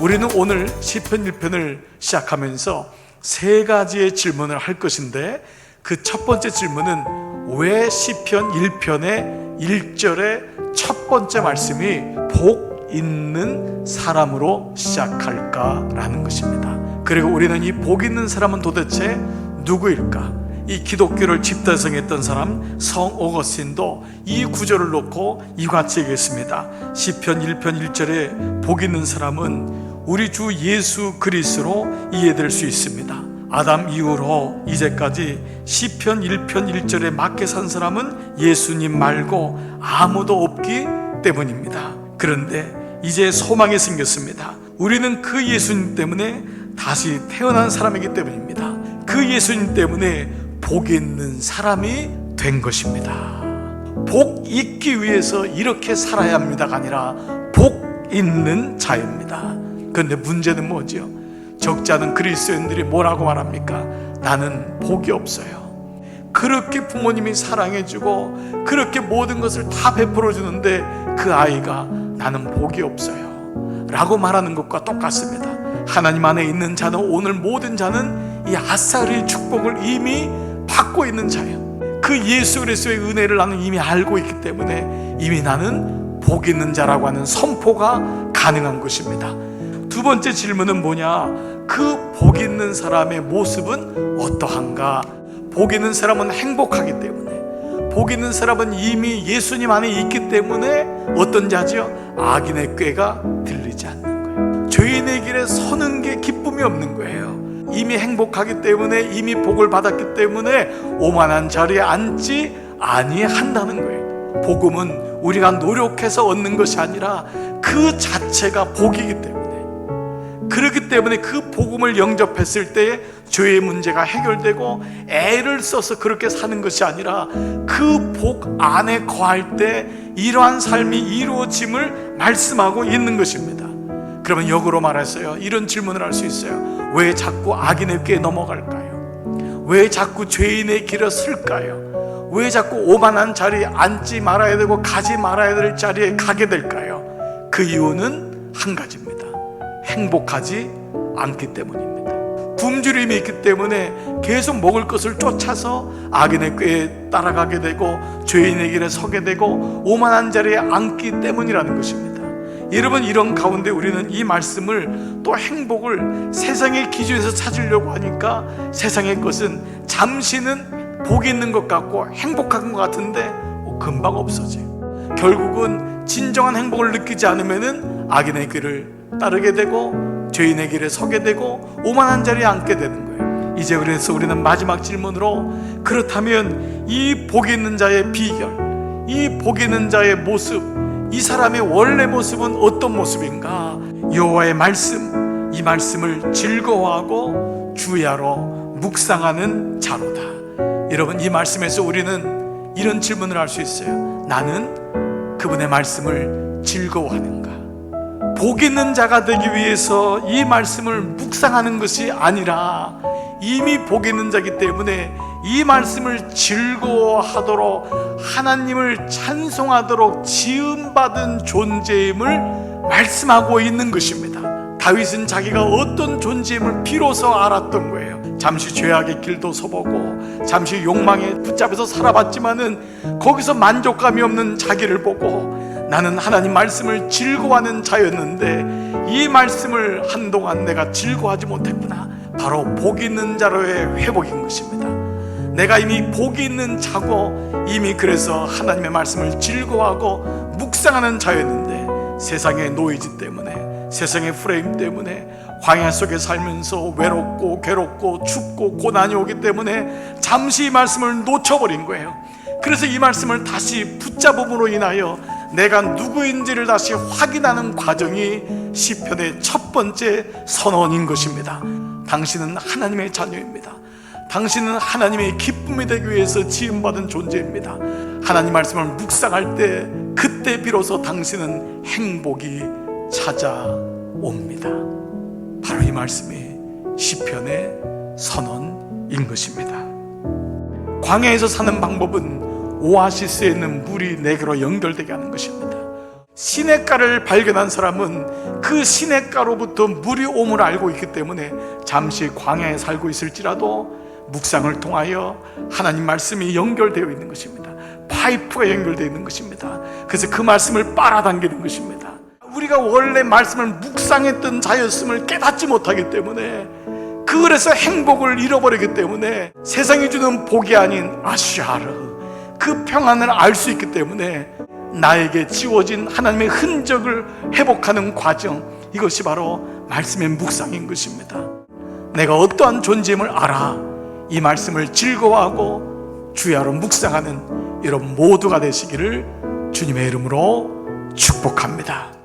우리는 오늘 시편 1편을 시작하면서 세 가지의 질문을 할 것인데 그 첫 번째 질문은 왜 시편 1편의 1절의 첫 번째 말씀이 복 있는 사람으로 시작할까라는 것입니다. 그리고 우리는 이 복 있는 사람은 도대체 누구일까? 이 기독교를 집다성했던 사람 성 오거스틴도 이 구절을 놓고 이같이 얘기했습니다. 시편 1편 1절에 복 있는 사람은 우리 주 예수 그리스도로 이해될 수 있습니다. 아담 이후로 이제까지 시편 1편 1절에 맞게 산 사람은 예수님 말고 아무도 없기 때문입니다. 그런데 이제 소망이 생겼습니다. 우리는 그 예수님 때문에 다시 태어난 사람이기 때문입니다. 그 예수님 때문에 복 있는 사람이 된 것입니다. 복 있기 위해서 이렇게 살아야 합니다가 아니라 복 있는 자입니다. 그런데 문제는? 적지 않은 그리스도인들이 뭐라고 말합니까? 나는 복이 없어요. 그렇게 부모님이 사랑해주고 그렇게 모든 것을 다 베풀어 주는데 그 아이가 나는 복이 없어요. 라고 말하는 것과 똑같습니다. 하나님 안에 있는 자는 오늘 모든 자는 이 아사리의 축복을 이미 받고 있는 자예요. 그 예수 그리스도의 은혜를 나는 이미 알고 있기 때문에 이미 나는 복 있는 자라고 하는 선포가 가능한 것입니다. 두 번째 질문은 뭐냐? 그 복 있는 사람의 모습은 어떠한가? 복 있는 사람은 행복하기 때문에 복 있는 사람은 이미 예수님 안에 있기 때문에 어떤 자지요? 악인의 꾀가 들리지 않는 거예요. 죄인의 길에 서는 게 기쁨이 없는 거예요. 이미 행복하기 때문에 이미 복을 받았기 때문에 오만한 자리에 앉지 아니한다는 거예요. 복음은 우리가 노력해서 얻는 것이 아니라 그 자체가 복이기 때문에 그렇기 때문에 그 복음을 영접했을 때에 죄의 문제가 해결되고 애를 써서 그렇게 사는 것이 아니라 그 복 안에 거할 때 이러한 삶이 이루어짐을 말씀하고 있는 것입니다. 그러면 역으로 말했어요. 이런 질문을 할 수 있어요. 왜 자꾸 악인의 꾀에 넘어갈까요? 왜 자꾸 죄인의 길을 쓸까요? 왜 자꾸 오만한 자리에 앉지 말아야 되고 가지 말아야 될 자리에 가게 될까요? 그 이유는 한 가지입니다. 행복하지 않기 때문입니다. 굶주림이 있기 때문에 계속 먹을 것을 쫓아서 악인의 꾀에 따라가게 되고 죄인의 길에 서게 되고 오만한 자리에 앉기 때문이라는 것입니다. 여러분 이런 가운데 우리는 이 말씀을 또 행복을 세상의 기준에서 찾으려고 하니까 세상의 것은 잠시는 복이 있는 것 같고 행복한 것 같은데 뭐 금방 없어져요. 결국은 진정한 행복을 느끼지 않으면은 악인의 길을 따르게 되고 죄인의 길에 서게 되고 오만한 자리에 앉게 되는 거예요. 이제 그래서 우리는 마지막 질문으로 그렇다면 이복 있는 자의 비결, 이복 있는 자의 모습, 이 사람의 원래 모습은 어떤 모습인가? 여호와의 말씀, 이 말씀을 즐거워하고 주야로 묵상하는 자로다. 여러분 이 말씀에서 우리는 이런 질문을 할 수 있어요. 나는 그분의 말씀을 즐거워하는가? 복 있는 자가 되기 위해서 이 말씀을 묵상하는 것이 아니라 이미 복 있는 자기 때문에 이 말씀을 즐거워하도록 하나님을 찬송하도록 지음받은 존재임을 말씀하고 있는 것입니다. 다윗은 자기가 어떤 존재임을 비로소 알았던 거예요. 잠시 죄악의 길도 서보고 잠시 욕망에 붙잡혀서 살아봤지만은 거기서 만족감이 없는 자기를 보고 나는 하나님 말씀을 즐거워하는 자였는데 이 말씀을 한동안 내가 즐거워하지 못했구나. 바로 복 있는 자로의 회복인 것입니다. 내가 이미 복이 있는 자고 이미 그래서 하나님의 말씀을 즐거워하고 묵상하는 자였는데 세상의 노이즈 때문에 세상의 프레임 때문에 광야 속에 살면서 외롭고 괴롭고 춥고 고난이 오기 때문에 잠시 이 말씀을 놓쳐버린 거예요. 그래서 이 말씀을 다시 붙잡음으로 인하여 내가 누구인지를 다시 확인하는 과정이 시편의 첫 번째 선언인 것입니다. 당신은 하나님의 자녀입니다. 당신은 하나님의 기쁨이 되기 위해서 지음받은 존재입니다. 하나님 말씀을 묵상할 때 그때 비로소 당신은 행복이 찾아옵니다. 바로 이 말씀이 시편의 선언인 것입니다. 광야에서 사는 방법은 오아시스에 있는 물이 내게로 연결되게 하는 것입니다. 시냇가를 발견한 사람은 그 시냇가로부터 물이 옴을 알고 있기 때문에 잠시 광야에 살고 있을지라도 묵상을 통하여 하나님 말씀이 연결되어 있는 것입니다. 파이프가 연결되어 있는 것입니다. 그래서 그 말씀을 빨아당기는 것입니다. 우리가 원래 말씀을 묵상했던 자였음을 깨닫지 못하기 때문에 그래서 행복을 잃어버리기 때문에 세상이 주는 복이 아닌 아슈아르 그 평안을 알 수 있기 때문에 나에게 지워진 하나님의 흔적을 회복하는 과정 이것이 바로 말씀의 묵상인 것입니다. 내가 어떠한 존재임을 알아 이 말씀을 즐거워하고 주야로 묵상하는 이런 모두가 되시기를 주님의 이름으로 축복합니다.